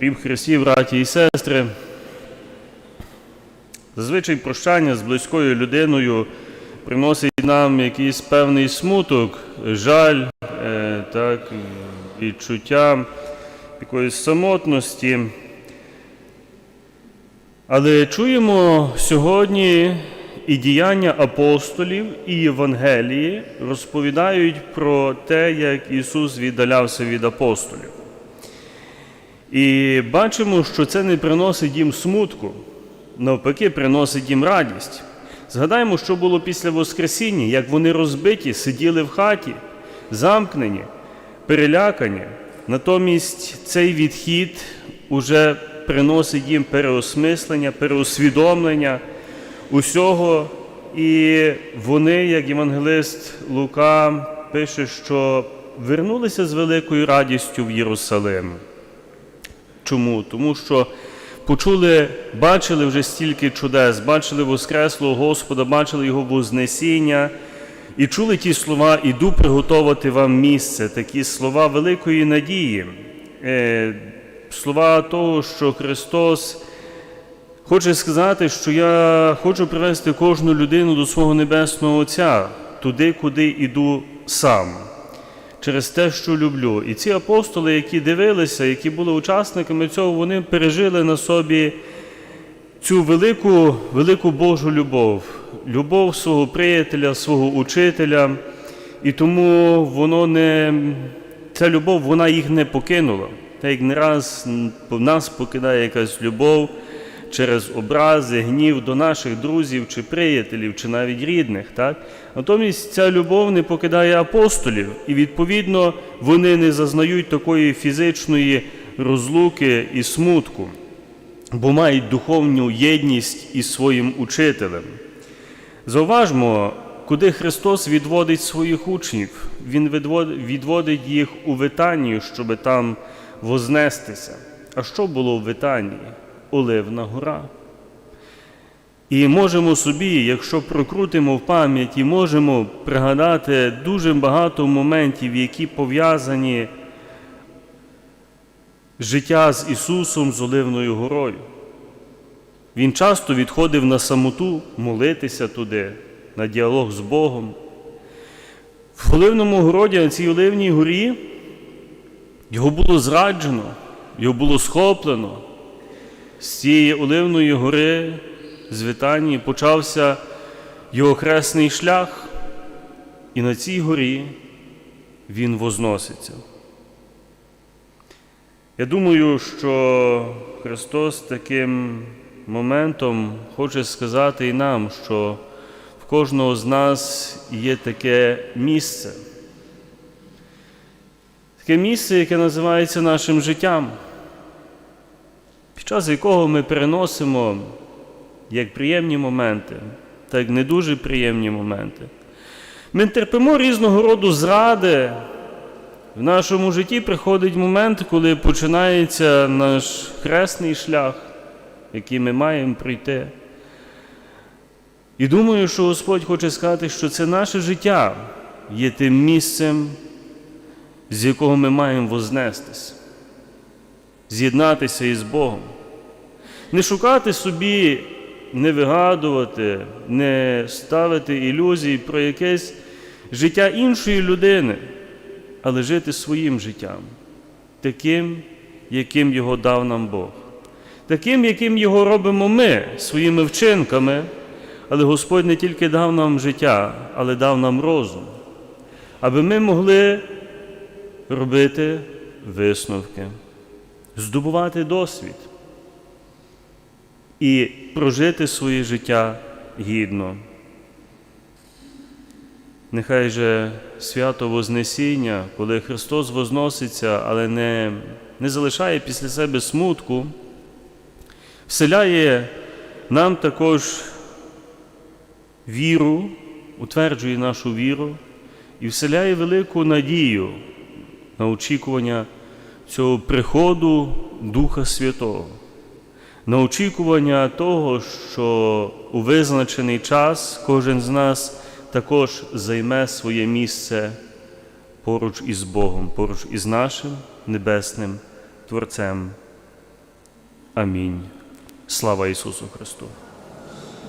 Крім Христі, браті і сестри, зазвичай прощання з близькою людиною приносить нам якийсь певний смуток, жаль, е, так, відчуття якоїсь самотності. Але чуємо сьогодні і діяння апостолів, і Євангелії розповідають про те, як Ісус віддалявся від апостолів. І бачимо, що це не приносить їм смутку, навпаки, приносить їм радість. Згадаємо, що було після Воскресіння, як вони розбиті, сиділи в хаті, замкнені, перелякані. Натомість цей відхід уже приносить їм переосмислення, переосвідомлення усього. І вони, як євангелист Лука, пише, що вернулися з великою радістю в Єрусалим. Чому? Тому що почули, бачили вже стільки чудес, бачили Воскреслого Господа, бачили Його Вознесіння і чули ті слова Іду приготувати вам місце, такі слова великої надії, е, слова того, що Христос хоче сказати, що я хочу привести кожну людину до свого Небесного Отця, туди, куди йду сам через те, що люблю. І ці апостоли, які дивилися, які були учасниками цього, вони пережили на собі цю велику, велику Божу любов, любов свого приятеля, свого учителя. І тому воно не, ця любов вона їх не покинула. Та як не раз нас покидає якась любов через образи, гнів до наших друзів чи приятелів, чи навіть рідних. Так? Натомість ця любов не покидає апостолів, і відповідно вони не зазнають такої фізичної розлуки і смутку, бо мають духовну єдність із своїм учителем. Зауважмо, куди Христос відводить своїх учнів. Він відводить їх у Витанію, щоб там вознестися. А що було в Витанії? Оливна гора. І можемо собі, якщо прокрутимо в пам'яті, можемо пригадати дуже багато моментів, які пов'язані життя з Ісусом з Оливною горою. Він часто відходив на самоту молитися туди, на діалог з Богом. В Оливному городі, на цій Оливній горі, його було зраджено, його було схоплено. З цієї Оливної гори, з почався його хресний шлях, і на цій горі він возноситься. Я думаю, що Христос таким моментом хоче сказати і нам, що в кожного з нас є таке місце, таке місце, яке називається нашим життям час якого ми переносимо як приємні моменти, так і не дуже приємні моменти. Ми терпимо різного роду зради. В нашому житті приходить момент, коли починається наш хресний шлях, який ми маємо пройти. І думаю, що Господь хоче сказати, що це наше життя є тим місцем, з якого ми маємо вознестись з'єднатися із Богом. Не шукати собі, не вигадувати, не ставити ілюзій про якесь життя іншої людини, але жити своїм життям, таким, яким його дав нам Бог, таким, яким його робимо ми своїми вчинками, але Господь не тільки дав нам життя, але дав нам розум, аби ми могли робити висновки здобувати досвід і прожити своє життя гідно. Нехай же свято Вознесіння, коли Христос возноситься, але не, не залишає після себе смутку, вселяє нам також віру, утверджує нашу віру і вселяє велику надію на очікування цього приходу Духа Святого, на очікування того, що у визначений час кожен з нас також займе своє місце поруч із Богом, поруч із нашим небесним Творцем. Амінь. Слава Ісусу Христу!